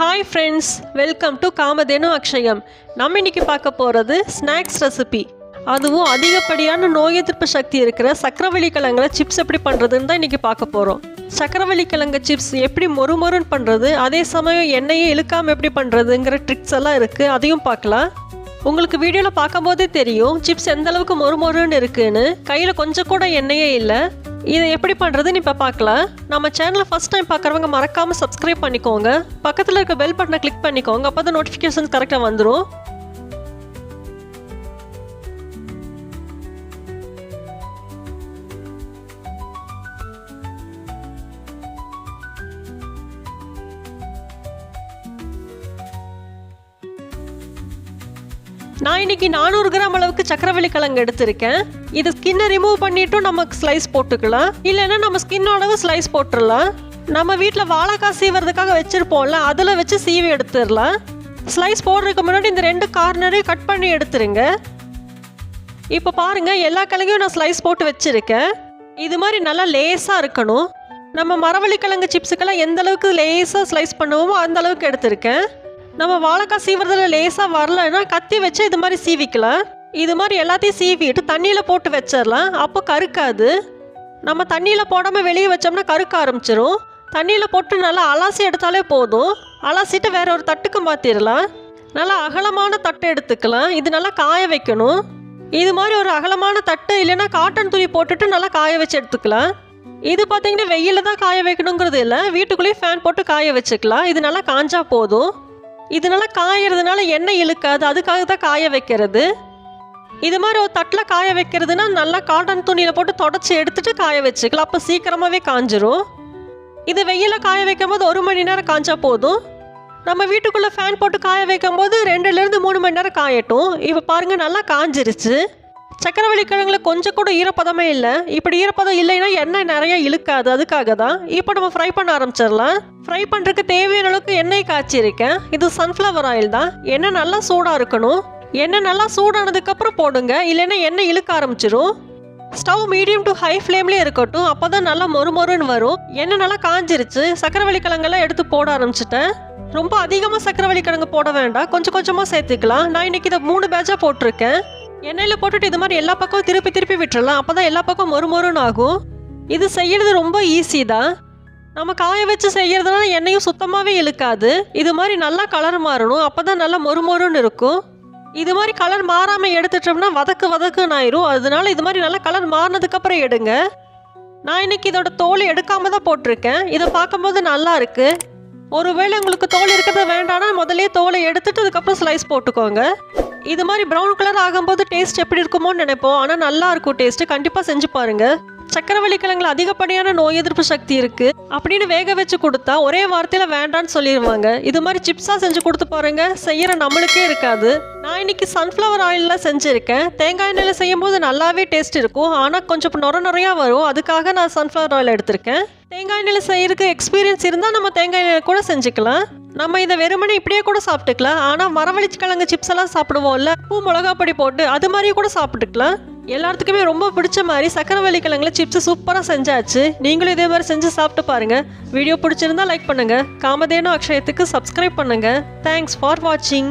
Hi friends welcome to Kamadhenu Akshayam நம்ம இன்றைக்கி பார்க்க போகிறது ஸ்நாக்ஸ் ரெசிபி அதுவும் அதிகப்படியான நோய் எதிர்ப்பு சக்தி இருக்கிற சக்கரவள்ளி கிழங்குல சிப்ஸ் எப்படி பண்ணுறதுன்னு தான் இன்றைக்கி பார்க்க போகிறோம் சக்கரவள்ளி கிழங்கு சிப்ஸ் எப்படி மொறு மொறுன்னு பண்ணுறது அதே சமயம் எண்ணெயை இழுக்காமல் எப்படி பண்ணுறதுங்கிற ட்ரிக்ஸ் எல்லாம் இருக்குது அதையும் பார்க்கலாம். உங்களுக்கு வீடியோவில் பார்க்கும்போதே தெரியும் சிப்ஸ் எந்த அளவுக்கு மொறு மொறுன்னு இருக்குன்னு. கையில் கொஞ்சம் கூட எண்ணெயே இல்லை. இதை எப்படி பண்ணுறதுன்னு இப்போ பார்க்கலாம். நம்ம சேனலை ஃபஸ்ட் டைம் பார்க்குறவங்க மறக்காமல் சப்ஸ்கிரைப் பண்ணிக்கோங்க. பக்கத்தில் இருக்க பெல் பட்டனை கிளிக் பண்ணிக்கோங்க. அப்போ தான் நோட்டிஃபிகேஷன் கரெக்டாக வந்துடும் நான் இன்னைக்கு நானூறு கிராம் அளவுக்கு சக்கரவள்ளி கிழங்கு எடுத்திருக்கேன். இது ஸ்கின்னை ரிமூவ் பண்ணிட்டும் நம்ம ஸ்லைஸ் போட்டுக்கலாம். இல்லைன்னா நம்ம ஸ்கின்னோடவு ஸ்லைஸ் போட்டுடலாம். நம்ம வீட்டில் வாழைக்காய் சீவறதுக்காக வச்சுருப்போம்ல அதில் வச்சு சீவி எடுத்துடலாம். ஸ்லைஸ் போடுறதுக்கு முன்னாடி இந்த ரெண்டு கார்னரையும் கட் பண்ணி எடுத்துருங்க. இப்போ பாருங்கள் எல்லா கிழங்கையும் நான் ஸ்லைஸ் போட்டு வச்சுருக்கேன். இது மாதிரி நல்லா லேஸாக இருக்கணும். நம்ம மரவள்ளி கிழங்கு சிப்ஸுக்கெல்லாம் எந்த அளவுக்கு லேஸாக ஸ்லைஸ் பண்ணுவோமோ அந்த அளவுக்கு எடுத்திருக்கேன். நம்ம வாழைக்காய் சீவுறதுல லேசாக வரலன்னா கத்தி வச்சு இது மாதிரி சீவிக்கலாம். இது மாதிரி எல்லாத்தையும் சீவிட்டு தண்ணியில் போட்டு வச்சிடலாம். அப்போ கருக்காது. நம்ம தண்ணியில் போடாமல் வெளியே வச்சோம்னா கருக்க ஆரம்பிச்சிரும். தண்ணியில் போட்டு நல்லா அலாசி எடுத்தாலே போதும். அலாசிட்டு வேற ஒரு தட்டுக்கு மாற்றிடலாம் நல்லா அகலமான தட்டு எடுத்துக்கலாம். இது நல்லா காய வைக்கணும். இது மாதிரி ஒரு அகலமான தட்டு இல்லைன்னா காட்டன் துணி போட்டுட்டு நல்லா காய வச்சு எடுத்துக்கலாம். இது பார்த்தீங்கன்னா வெயிலில் தான் காய வைக்கணுங்கிறது இல்லை. வீட்டுக்குள்ளேயே ஃபேன் போட்டு காய வச்சுக்கலாம். இது நல்லா காஞ்சா போதும். இதனால காயறதுனால எண்ணெய் இழுக்காது. அதுக்காக தான் காய வைக்கிறது. இது மாதிரி ஒரு தட்டில் காய வைக்கிறதுனா நல்லா காட்டன் துணியில் போட்டு தொடச்சி எடுத்துட்டு காய வச்சுக்கலாம். அப்போ சீக்கிரமாகவே காஞ்சிரும். இது வெயிலில் காய வைக்கும் போது ஒரு மணி நேரம் காய்ச்சா போதும். நம்ம வீட்டுக்குள்ளே ஃபேன் போட்டு காய வைக்கும் போது ரெண்டுலேருந்து மூணு மணி நேரம் காயட்டும். இப்போ பாருங்கள் நல்லா காஞ்சிருச்சு. சக்கரவள்ளி கிழங்குல கொஞ்சம் கூட ஈரப்பதமே இல்லை. இப்படி ஈரப்பதம் இல்லைன்னா எண்ணெய் நிறைய இழுக்காது. அதுக்காக தான் இப்போ நம்ம ஃப்ரை பண்ண ஆரம்பிச்சிடலாம். ஃப்ரை பண்ணுறதுக்கு தேவையான அளவுக்கு எண்ணெய் காய்ச்சிருக்கேன். இது சன்ஃப்ளவர் ஆயில் தான். எண்ணெய் நல்லா சூடாக இருக்கணும். எண்ணெய் நல்லா சூடானதுக்கப்புறம் போடுங்க. இல்லைன்னா எண்ணெய் இழுக்க ஆரம்பிச்சிடும் ஸ்டவ் மீடியம் டு ஹை ஃப்ளேம்லேயே இருக்கட்டும். அப்போ தான் நல்லா மொறு மொறுன்னு வரும். எண்ணெய் நல்லா காஞ்சிருச்சு. சக்கரவள்ளி கிழங்கெல்லாம் எடுத்து போட ஆரம்பிச்சிட்டேன். ரொம்ப அதிகமாக சக்கரவள்ளி கிழங்கு போட வேண்டாம். கொஞ்சம் கொஞ்சமாக சேர்த்துக்கலாம். நான் இன்றைக்கி இதை மூணு பேட்சாக போட்டிருக்கேன். எண்ணெயில் போட்டுட்டு இது மாதிரி எல்லா பக்கமும் திருப்பி திருப்பி விட்டுறலாம். அப்போ தான் எல்லா பக்கம் மொறு மொறுன்னு ஆகும். இது செய்கிறது ரொம்ப ஈஸி தான். நம்ம காய வச்சு செய்கிறதுனால எண்ணெயும் சுத்தமாகவே இழுக்காது. இது மாதிரி நல்லா கலர் மாறணும். அப்போ தான் நல்லா மொறு மொறுன்னு இருக்கும். இது மாதிரி கலர் மாறாமல் எடுத்துட்டோம்னா வதக்கு வதக்குன்னு ஆயிரும். அதனால இது மாதிரி நல்லா கலர் மாறினதுக்கப்புறம் எடுங்க. நான் இன்னைக்கு இதோட தோல் எடுக்காம தான் போட்டிருக்கேன். இதை பார்க்கும்போது நல்லா இருக்கு. ஒருவேளை உங்களுக்கு தோல் இருக்கிறது வேண்டாம்னா முதலே தோலை எடுத்துட்டு அதுக்கப்புறம் ஸ்லைஸ் போட்டுக்கோங்க. இது மாதிரி ப்ரௌன் கலர் ஆகும்போது டேஸ்ட் எப்படி இருக்குமோன்னு நினைப்போம். ஆனால் நல்லா இருக்கும் டேஸ்ட் கண்டிப்பாக செஞ்சு பாருங்க. சக்கரவள்ளி கிழங்குல அதிகப்படியான நோய் எதிர்ப்பு சக்தி இருக்கு. அப்படின்னு வேக வச்சு கொடுத்தா ஒரே வார்த்தையில வேண்டான்னு சொல்லிடுவாங்க. இது மாதிரி சிப்ஸா செஞ்சு கொடுத்து பாருங்க. செய்யற நம்மளுக்கே இருக்காது. நான் இன்னைக்கு சன்ஃப்ளவர் ஆயில்ல செஞ்சிருக்கேன். தேங்காய் எண்ணெயில் செய்யும்போது நல்லாவே டேஸ்ட் இருக்கும். ஆனால் கொஞ்சம் நொர நொறையா வரும். அதுக்காக நான் சன்ஃப்ளவர் ஆயில் எடுத்திருக்கேன். தேங்காய் எண்ணெயில் செய்யறதுக்கு எக்ஸ்பீரியன்ஸ் இருந்தால் நம்ம தேங்காய் எண்ணெய் கூட செஞ்சுக்கலாம். நம்ம இதை வெறுமனே இப்படியே கூட சாப்பிட்டுக்கலாம். ஆனால் மரவள்ளி கிழங்கு சிப்ஸ் எல்லாம் சாப்பிடுவோம்ல. பூ மிளகா பொடி போட்டு அது மாதிரியே கூட சாப்பிட்டுக்கலாம். எல்லாத்துக்குமே ரொம்ப பிடிச்ச மாதிரி சக்கரவள்ளி கிழங்குல சிப்ஸ் சூப்பராக செஞ்சாச்சு. நீங்களும் இதே மாதிரி செஞ்சு சாப்பிட்டு பாருங்க. வீடியோ பிடிச்சிருந்தா லைக் பண்ணுங்க. காமதேனு அக்ஷயத்துக்கு சப்ஸ்கிரைப் பண்ணுங்க. தேங்க்ஸ் ஃபார் வாட்சிங்